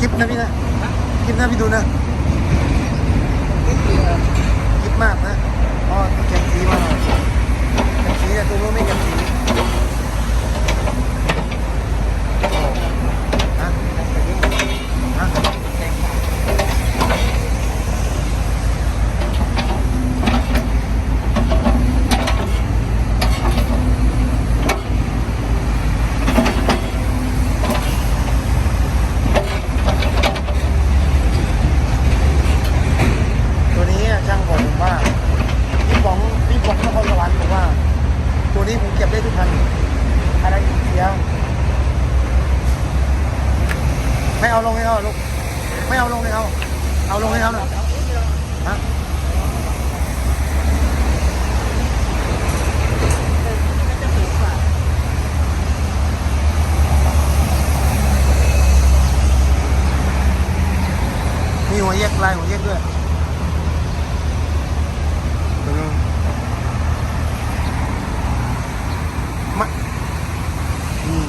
คลิปนะพี่นะคลิปนะพี่ดูนะคลิปมากนะอ๋อเก็บสีมาหน่อยเก็บสีแต่ตัวนู้นไม่เก็บสีฮะฮะตัวนี้อะช่างบอกผมว่าพี่ป๋องพี่ป๋องนครสวรรค์บอกว่า ตัว นี้ผมเก็บได้ทุกคันอะไรเสียไม่เอาลงให้เขาลูกไม่เอาลงให้เขาเอาลงให้เขาหน่อยฮะมีหัวแยกลายหัวแยกด้วยตัวนึงมาอืม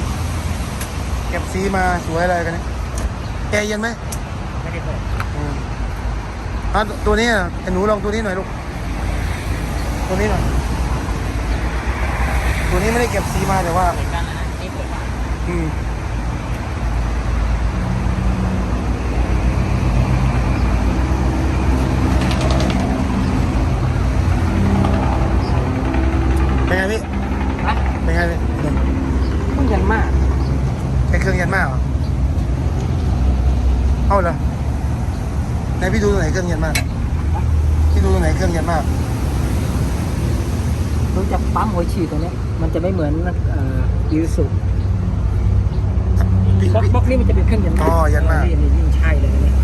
เก็บสีมาสวยอะไรกันเนี่ยแกเย็นไหมไม่ได้เปิดอืมอะตัวนี้อะไอ้หนูลองตัวนี้หน่อยลูก ตัวนี้หน่อย ตัวนี้ไม่ได้เก็บสีมาแต่ว่าเหมือนกันนะนี่เปิดมาอืมเป็นไงพี่ ฮะ เป็นไงพี่ ต้องยันมาก ไอเค รื่องเย็นมากเหรอเอาเหรอไหนพี่ดูตรงไหนเครื่องเย็นมาก พี่ดูตรงไหนเครื่องเย็นมาก รู้จักปั๊มหัวฉีดตัวเนี้ยมันจะไม่เหมือนเอ่อยูสุพี่บล็อกพี่บล็อกนี่มันจะเป็นเครื่องยันมากอ๋อยันมาก นี่นี่ยิ่งใช่เลยนะเนี่ย